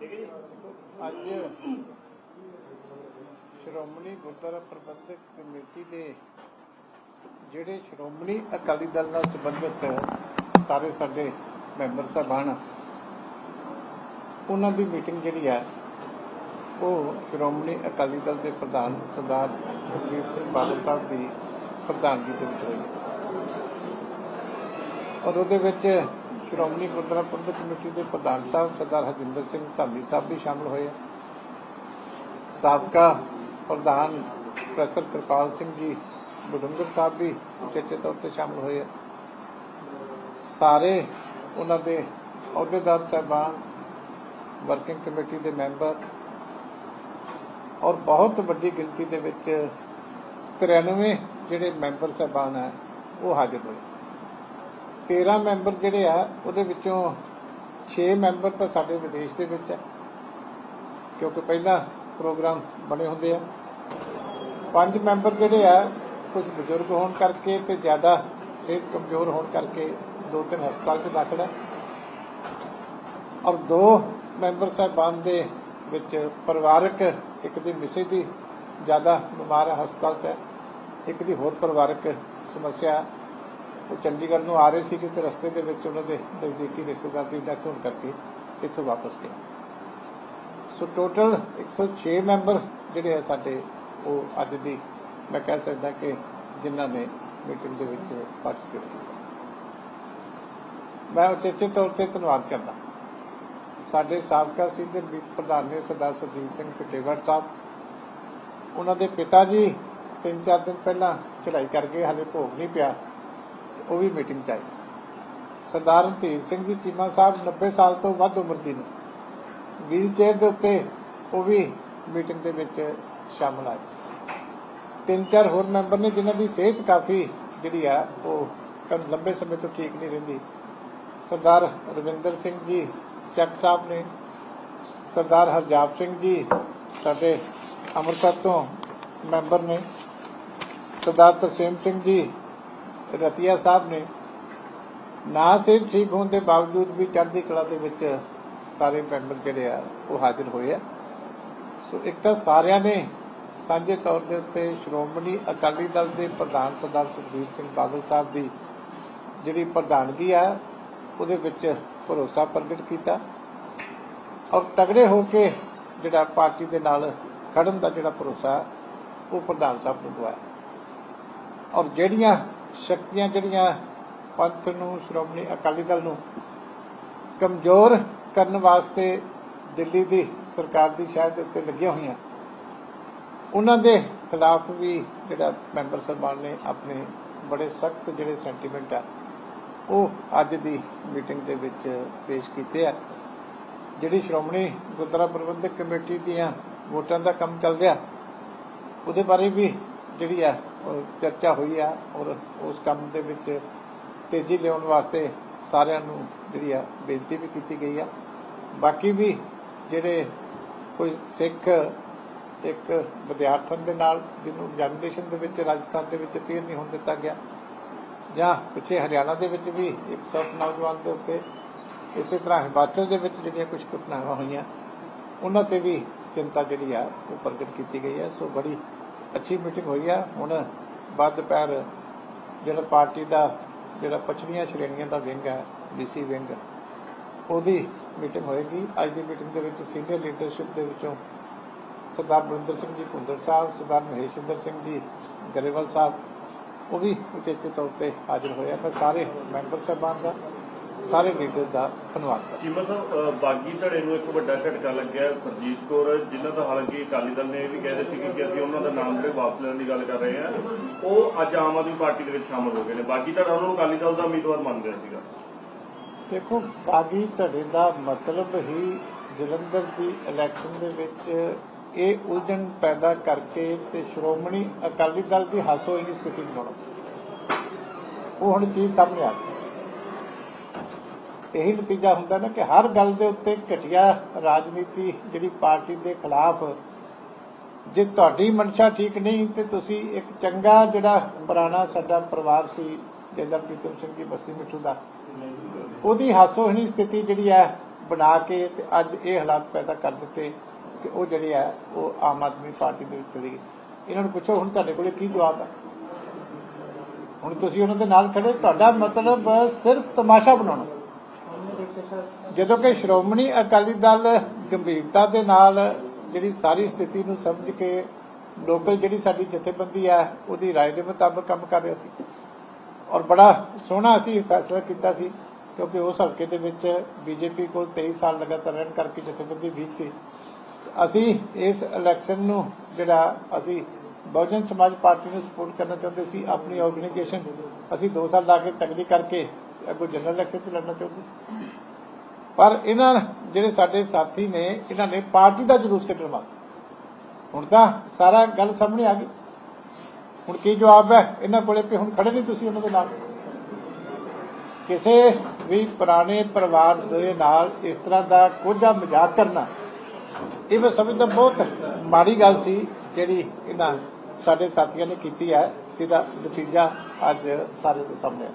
ਅੱਜ ਸ਼੍ਰੋਮਣੀ ਗੁਰਦੁਆਰਾ ਪ੍ਰਬੰਧਕ ਕਮੇਟੀ ਦੇ ਜਿਹੜੇ ਸ਼੍ਰੋਮਣੀ ਅਕਾਲੀ ਦਲ ਨਾਲ ਸੰਬੰਧਿਤ ਸਾਰੇ ਸਾਡੇ ਮੈਂਬਰ ਸਾਹਿਬਾਨ, ਉਹਨਾਂ ਦੀ ਮੀਟਿੰਗ ਜਿਹੜੀ ਹੈ, ਉਹ ਸ਼੍ਰੋਮਣੀ ਅਕਾਲੀ ਦਲ ਦੇ ਪ੍ਰਧਾਨ ਸਰਦਾਰ ਸੁਖਬੀਰ ਸਿੰਘ ਬਾਦਲ ਸਾਹਿਬ ਦੀ ਪ੍ਰਧਾਨਗੀ ਦੇ ਵਿੱਚ ਹੋਈ ਔਰ ਉਹਦੇ ਵਿੱਚ ਸ਼੍ਰੋਮਣੀ ਗੁਰਦੁਆਰਾ ਪ੍ਰਬੰਧਕ ਕਮੇਟੀ ਦੇ ਪ੍ਰਧਾਨ ਸਾਹਿਬ ਸਰਦਾਰ ਹਰਜਿੰਦਰ ਸਿੰਘ ਧਾਮੀ ਸਾਹਿਬ ਵੀ ਸ਼ਾਮਲ ਹੋਏ ਆ। ਸਾਬਕਾ ਪ੍ਰਧਾਨ ਪ੍ਰੋਫੈਸਰ ਕਿਰਪਾਲ ਸਿੰਘ ਜੀ ਬੁਢੰਗਰ ਸਾਹਿਬ ਵੀ ਉਚੇਚੇ ਤੌਰ ਤੇ ਸ਼ਾਮਲ ਹੋਏ ਆ। ਸਾਰੇ ਉਹਨਾਂ ਦੇ ਅਹੁਦੇਦਾਰ ਸਾਹਿਬਾਨ, ਵਰਕਿੰਗ ਕਮੇਟੀ ਦੇ ਮੈਂਬਰ ਔਰ ਬਹੁਤ ਵੱਡੀ ਗਿਣਤੀ ਦੇ ਵਿੱਚ 93 ਜਿਹੜੇ ਮੈਂਬਰ ਸਾਹਿਬਾਨ ਹੈ ਉਹ ਹਾਜ਼ਰ ਹੋਏ। 13 ਮੈਂਬਰ ਜਿਹੜੇ ਆ, ਉਹਦੇ ਵਿੱਚੋਂ 6 ਮੈਂਬਰ ਤਾਂ ਸਾਡੇ ਵਿਦੇਸ਼ ਦੇ ਵਿੱਚ ਹੈ ਕਿਉਂਕਿ ਪਹਿਲਾਂ ਪ੍ਰੋਗਰਾਮ ਬਣੇ ਹੁੰਦੇ ਆ। ਪੰਜ ਮੈਂਬਰ ਜਿਹੜੇ ਆ, ਕੁਝ ਬਜ਼ੁਰਗ ਹੋਣ ਕਰਕੇ ਤੇ ਜ਼ਿਆਦਾ ਸਿਹਤ ਕਮਜ਼ੋਰ ਹੋਣ ਕਰਕੇ ਦੋ ਤਿੰਨ ਹਸਪਤਾਲ 'ਚ ਦਾਖਲ ਹੈ ਔਰ ਦੋ ਮੈਂਬਰ ਸਾਹਿਬਾਨ ਦੇ ਵਿੱਚ ਪਰਿਵਾਰਕ, ਇੱਕ ਦੀ ਮਿਸੇ ਦੀ ਜ਼ਿਆਦਾ ਬਿਮਾਰ ਹਸਪਤਾਲ 'ਚ ਹੈ ਇੱਕ ਦੀ ਹੋਰ ਪਰਿਵਾਰਕ ਸਮੱਸਿਆ ਉਹ ਚੰਡੀਗੜ੍ਹ ਨੂੰ ਆ ਰਹੇ ਸੀ ਤੇ ਰਸਤੇ ਦੇ ਵਿੱਚ ਉਹਨਾਂ ਦੇ ਨਜ਼ਦੀਕੀ ਰਿਸ਼ਤੇਦਾਰ ਦੀ ਡੈਥ ਹੋਣ ਕਰਕੇ ਇੱਥੋਂ ਵਾਪਸ ਗਏ। ਸੋ ਟੋਟਲ 106 ਮੈਂਬਰ ਜਿਹੜੇ ਆ ਸਾਡੇ, ਉਹ ਅੱਜ ਦੀ ਮੈਂ ਕਹਿ ਸਕਦਾ ਕਿ ਜਿਨ੍ਹਾਂ ਨੇ ਮੀਟਿੰਗ ਦੇ ਵਿੱਚ ਪਾਰਟਿਸਿਪੇਟ ਕੀਤਾ। ਮੈਂ ਉਚੇਚੇ ਤੌਰ ਤੇ ਧੰਨਵਾਦ ਕਰਦਾ। ਸਾਡੇ ਸਾਬਕਾ ਸੀਨੀਅਰ ਮੀਤ ਪ੍ਰਧਾਨ ਨੇ ਸਰਦਾਰ ਸੁਰਜੀਤ ਸਿੰਘ ਪਟੇਵੜ ਸਾਹਿਬ। ਉਹਨਾਂ ਦੇ ਪਿਤਾ ਜੀ ਤਿੰਨ ਚਾਰ ਦਿਨ ਪਹਿਲਾਂ ਚੜ੍ਹਾਈ ਕਰ ਗਏ ਹਾਲੇ ਭੋਗ ਨਹੀਂ ਪਿਆ। ਉਹ ਵੀ ਮੀਟਿੰਗ 'ਚ ਆਏ। ਸਰਦਾਰ ਰਣਧੀਰ ਸਿੰਘ ਜੀ ਚੀਮਾ ਸਾਹਿਬ 90 ਸਾਲ ਤੋਂ ਵੱਧ ਉਮਰ ਦੀ ਨੇ। ਵੀਲ ਚੇਅਰ ਦੇ ਉੱਤੇ ਉਹ ਵੀ ਮੀਟਿੰਗ ਦੇ ਵਿੱਚ ਸ਼ਾਮਲ ਆਏ। ਤਿੰਨ ਚਾਰ ਹੋਰ ਮੈਂਬਰ ਨੇ ਜਿਨ੍ਹਾਂ ਦੀ ਸਿਹਤ ਕਾਫੀ ਜਿਹੜੀ ਆ, ਉਹ ਕਮ ਲੰਬੇ ਸਮੇਂ ਤੋਂ ਠੀਕ ਨਹੀਂ ਰਹਿੰਦੀ। ਸਰਦਾਰ ਰਵਿੰਦਰ ਸਿੰਘ ਜੀ, ਚੱਕ ਸਾਹਿਬ ਨੇ। ਸਰਦਾਰ ਹਰਜਾਪ ਸਿੰਘ ਜੀ, ਸਾਡੇ ਅੰਮ੍ਰਿਤਸਰ ਤੋਂ ਮੈਂਬਰ ਨੇ। ਸਰਦਾਰ ਤਰਸੇਮ ਸਿੰਘ ਜੀ ਰਤੀਆ ਸਾਹਿਬ ਨੇ ਨਾ ਸਿਰਫ ਠੀਕ ਹੋਣ ਦੇ ਬਾਵਜੂਦ ਵੀ ਚੜ੍ਹਦੀ ਕਲਾ ਦੇ ਵਿੱਚ ਸਾਰੇ ਮੈਂਬਰ ਜਿਹੜੇ ਆ, ਉਹ ਹਾਜ਼ਰ ਹੋਏ ਆ। ਸੋ ਇੱਕ ਤਾਂ ਸਾਰਿਆਂ ਨੇ ਸਾਂਝੇ ਤੌਰ ਦੇ ਉੱਤੇ ਸ਼੍ਰੋਮਣੀ ਅਕਾਲੀ ਦਲ ਦੇ ਪ੍ਰਧਾਨ ਸਰਦਾਰ ਸੁਖਬੀਰ ਸਿੰਘ ਬਾਦਲ ਸਾਹਿਬ ਦੀ ਜਿਹੜੀ ਪ੍ਰਧਾਨਗੀ ਆ, ਉਹਦੇ ਵਿੱਚ ਭਰੋਸਾ ਪ੍ਰਗਟ ਕੀਤਾ। ਔਰ ਤਗੜੇ ਹੋ ਕੇ ਜਿਹੜਾ ਪਾਰਟੀ ਦੇ ਨਾਲ ਖੜਨ ਦਾ ਜਿਹੜਾ ਭਰੋਸਾ, ਉਹ ਪ੍ਰਧਾਨ ਸਾਹਿਬ ਨੂੰ ਦਵਾਇਆ। ਔਰ ਜਿਹੜੀਆਂ ਸ਼ਕਤੀਆਂ ਜਿਹੜੀਆਂ ਪੰਥ ਨੂੰ, ਸ਼੍ਰੋਮਣੀ ਅਕਾਲੀ ਦਲ ਨੂੰ ਕਮਜ਼ੋਰ ਕਰਨ ਵਾਸਤੇ ਦਿੱਲੀ ਦੀ ਸਰਕਾਰ ਦੀ ਸ਼ਾਇਦ ਉੱਤੇ ਲੱਗੀਆਂ ਹੋਈਆਂ। ਉਹਨਾਂ ਦੇ ਖਿਲਾਫ ਵੀ ਜਿਹੜਾ ਮੈਂਬਰ ਸਰਬਾਨ ਨੇ ਆਪਣੇ ਬੜੇ ਸਖਤ ਜਿਹੜੇ ਸੈਂਟੀਮੈਂਟ ਆ, ਉਹ ਅੱਜ ਦੀ ਮੀਟਿੰਗ ਦੇ ਵਿੱਚ ਪੇਸ਼ ਕੀਤੇ ਆ। ਜਿਹੜੀ ਸ਼੍ਰੋਮਣੀ ਗੁਰਦੁਆਰਾ ਪ੍ਰਬੰਧਕ ਕਮੇਟੀ ਦੀਆਂ ਵੋਟਾਂ ਦਾ ਕੰਮ ਚੱਲ ਰਿਹਾ, ਉਹਦੇ ਬਾਰੇ ਵੀ ਜਿਹੜੀ ਆ ਚਰਚਾ ਹੋਈ ਆ ਔਰ ਉਸ ਕੰਮ ਦੇ ਵਿੱਚ ਤੇਜ਼ੀ ਲਿਆਉਣ ਵਾਸਤੇ ਸਾਰਿਆਂ ਨੂੰ ਜਿਹੜੀ ਆ ਬੇਨਤੀ ਵੀ ਕੀਤੀ ਗਈ ਆ। ਬਾਕੀ ਵੀ ਜਿਹੜੇ ਕੋਈ ਸਿੱਖ ਇੱਕ ਵਿਦਿਆਰਥਣ ਦੇ ਨਾਲ ਜਿਹਨੂੰ ਐਗਜ਼ਾਮੀਨੇਸ਼ਨ ਦੇ ਵਿੱਚ ਰਾਜਸਥਾਨ ਦੇ ਵਿੱਚ ਅਪੀਅਰ ਨਹੀਂ ਹੋਣ ਦਿੱਤਾ ਗਿਆ ਜਾਂ ਪਿੱਛੇ ਹਰਿਆਣਾ ਦੇ ਵਿੱਚ ਵੀ ਇੱਕ ਸਭ ਨੌਜਵਾਨ ਦੇ ਉੱਤੇ ਇਸੇ ਤਰ੍ਹਾਂ ਹਿਮਾਚਲ ਦੇ ਵਿੱਚ ਜਿਹੜੀਆਂ ਕੁਝ ਘਟਨਾਵਾਂ ਹੋਈਆਂ, ਉਹਨਾਂ ਤੇ ਵੀ ਚਿੰਤਾ ਜਿਹੜੀ ਆ ਉਹ ਪ੍ਰਗਟ ਕੀਤੀ ਗਈ ਹੈ ਸੋ ਬੜੀ ਅੱਛੀ ਮੀਟਿੰਗ ਹੋਈ ਆ, ਹੁਣ ਬਾਅਦ ਦੁਪਹਿਰ ਜਿਹੜਾ ਪਾਰਟੀ ਦਾ, ਜਿਹੜਾ ਪਛੜੀਆਂ ਸ਼੍ਰੇਣੀਆਂ ਦਾ ਵਿੰਗ ਹੈ ਬੀਸੀ ਵਿੰਗ, ਉਹਦੀ ਮੀਟਿੰਗ ਹੋਏਗੀ। ਅੱਜ ਦੀ ਮੀਟਿੰਗ ਦੇ ਵਿੱਚ ਸੀਨੀਅਰ ਲੀਡਰਸ਼ਿਪ ਦੇ ਵਿੱਚੋਂ ਸਰਦਾਰ ਬਰਿੰਦਰ ਸਿੰਘ ਜੀ ਭੁੰਦੜ ਸਾਹਿਬ, ਸਰਦਾਰ ਮਹੇਸ਼ਿੰਦਰ ਸਿੰਘ ਜੀ ਗਰੇਵਾਲ ਸਾਹਿਬ, ਉਹ ਵੀ ਉਚੇਚੇ ਤੌਰ ਤੇ ਹਾਜ਼ਰ ਹੋਇਆ ਮੈਂ ਸਾਰੇ ਮੈਂਬਰ ਸਾਹਿਬਾਨ ਦਾ ਸਾਰੇ ਲੀਡਰ ਦਾ ਧੰਨਵਾਦ ਕਰਦਾ। ਚੀਮਾ ਸਾਹਿਬ ਬਾਗੀ ਧੜੇ ਨੂੰ ਇੱਕ ਵੱਡਾ ਝਟਕਾ ਲੱਗਿਆ ਸਰਜੀਤ ਕੌਰ ਜਿਨ੍ਹਾਂ ਦਾ ਹਾਲਾਂਕਿ ਅਕਾਲੀ ਦਲ ਨੇ ਇਹ ਵੀ ਕਹਿ ਦਿੱਤੀ ਕਿ ਕਿ ਅਸੀਂ ਉਹਨਾਂ ਦਾ ਨਾਮ ਜਿਹੜੇ ਵਾਪਸ ਲੈਣ ਦੀ ਗੱਲ ਕਰ ਰਹੇ ਹਾਂ ਉਹ ਅੱਜ ਆਮ ਆਦਮੀ ਪਾਰਟੀ ਦੇ ਵਿੱਚ ਸ਼ਾਮਲ ਹੋ ਗਏ ਨੇ। ਬਾਗੀ ਧੜਾ ਉਹਨੂੰ ਅਕਾਲੀ ਦਲ ਦਾ ਉਮੀਦਵਾਰ ਮੰਨ ਰਿਹਾ ਸੀਗਾ ਦੇਖੋ ਬਾਗੀ ਧੜੇ ਦਾ ਮਤਲਬ ਹੀ ਜਲੰਧਰ ਦੀ ਇਲੈਕਸ਼ਨ ਦੇ ਵਿੱਚ ਇਹ ਉਲਝਣ ਪੈਦਾ ਕਰਕੇ ਤੇ ਸ਼੍ਰੋਮਣੀ ਅਕਾਲੀ ਦਲ ਦੀ ਹਾਸੋਹੀਣੀ ਸਥਿਤੀ ਬਣਾਉਣਾ ਸੀ। ਉਹ ਹੁਣ ਚੀਜ਼ ਸਾਹਮਣੇ ਆ ਗਈ। ਇਹੀ ਨਤੀਜਾ ਹੁੰਦਾ ਨਾ ਕਿ ਹਰ ਗੱਲ ਦੇ ਉੱਤੇ ਘਟੀਆ ਰਾਜਨੀਤੀ ਜਿਹੜੀ ਪਾਰਟੀ ਦੇ ਖਿਲਾਫ, ਜੇ ਤੁਹਾਡੀ ਮਨਸ਼ਾ ਠੀਕ ਨਹੀਂ, ਤੇ ਤੁਸੀਂ ਇੱਕ ਚੰਗਾ ਜਿਹੜਾ ਪੁਰਾਣਾ ਸਾਡਾ ਪਰਿਵਾਰ ਸੀ ਜਨਰਲ ਪ੍ਰੀਤਮ ਸਿੰਘ ਜੀ ਬਸਤੀ ਮਿੱਠੂ ਦਾ, ਉਹਦੀ ਹਾਸੋਹੀਣੀ ਸਥਿਤੀ ਜਿਹੜੀ ਹੈ ਬਣਾ ਕੇ ਤੇ ਅੱਜ ਇਹ ਹਾਲਾਤ ਪੈਦਾ ਕਰ ਦਿੱਤੇ ਕਿ ਉਹ ਜਿਹੜੇ ਆ, ਉਹ ਆਮ ਆਦਮੀ ਪਾਰਟੀ ਦੇ ਵਿੱਚ ਚਲੀ ਗਈ ਇਹਨਾਂ ਨੂੰ ਪੁੱਛੋ, ਹੁਣ ਤੁਹਾਡੇ ਕੋਲੇ ਕੀ ਜਵਾਬ ਹੈ? ਹੁਣ ਤੁਸੀਂ ਉਹਨਾਂ ਦੇ ਨਾਲ ਖੜੇ ਤੁਹਾਡਾ ਮਤਲਬ ਸਿਰਫ ਤਮਾਸ਼ਾ ਬਣਾਉਣਾ। ਜਦੋਂ ਕਿ ਸ਼੍ਰੋਮਣੀ ਅਕਾਲੀ ਦਲ ਗੰਭੀਰਤਾ ਦੇ ਨਾਲ ਜਿਹੜੀ ਸਾਰੀ ਸਥਿਤੀ ਨੂੰ ਸਮਝ ਕੇ ਲੋਕਲ ਜਿਹੜੀ ਸਾਡੀ ਜਥੇਬੰਦੀ ਹੈ ਉਹਦੀ رائے ਦੇ ਮੁਤਾਬਕ ਕੰਮ ਕਰ ਰਿਹਾ ਸੀ ਔਰ ਬੜਾ ਸੋਹਣਾ ਅਸੀਂ ਫੈਸਲਾ ਕੀਤਾ ਸੀ ਕਿਉਂਕਿ ਉਸ ਹਲਕੇ ਦੇ ਵਿੱਚ ਬੀਜੇਪੀ ਕੋਲ 23 ਸਾਲ ਲਗਾਤਾਰ ਰਹਿਣ ਕਰਕੇ ਜਥੇਬੰਦੀ ਵੀਕ ਸੀ ਅਸੀਂ ਇਸ ਇਲੈਕਸ਼ਨ ਨੂੰ ਜਿਹੜਾ ਅਸੀਂ ਬਹੁਜਨ ਸਮਾਜ ਪਾਰਟੀ ਨੂੰ ਸਪੋਰਟ ਕਰਨਾ ਚਾਹੁੰਦੇ ਸੀ ਆਪਣੀ ਆਰਗੇਨਾਈਜੇਸ਼ਨ ਅਸੀਂ 2 ਸਾਲ ਲਾ ਕੇ ਤਗੜੀ ਕਰਕੇ ਅੱਗੋਂ ਜਨਰਲ ਇਲੈਕਸ਼ਨ 'ਚ ਲੜਨਾ ਚਾਹੁੰਦੇ ਸੀ ਪਰ ਇਹਨਾਂ ਜਿਹੜੇ ਸਾਡੇ ਸਾਥੀ ਨੇ, ਇਹਨਾਂ ਨੇ ਪਾਰਟੀ ਦਾ ਜਲੂਸ ਕੱਢਣ ਵਾਲਾ ਹੁਣ ਤਾਂ ਸਾਰਾ ਗੱਲ ਸਾਹਮਣੇ ਆ ਗਈ। ਹੁਣ ਕੀ ਜਵਾਬ ਹੈ? ਇਹਨਾਂ ਕੋਲੇ ਕਿ ਹੁਣ ਖੜੇ ਨਹੀਂ ਤੁਸੀਂ ਉਹਨਾਂ ਦੇ ਨਾਲ। ਕਿਸੇ ਵੀ ਪੁਰਾਣੇ ਪਰਿਵਾਰ ਦੇ ਨਾਲ ਇਸ ਤਰ੍ਹਾਂ ਦਾ ਕੋਝਾ ਮਜ਼ਾਕ ਕਰਨਾ, ਇਹ ਮੈਂ ਸਮਝਦਾ ਬਹੁਤ ਮਾੜੀ ਗੱਲ ਸੀ ਜਿਹੜੀ ਇਹਨਾਂ ਸਾਡੇ ਸਾਥੀਆਂ ਨੇ ਕੀਤੀ ਹੈ, ਜਿਹਦਾ ਨਤੀਜਾ ਅੱਜ ਸਾਰੇ ਦੇ ਸਾਹਮਣੇ ਹੈ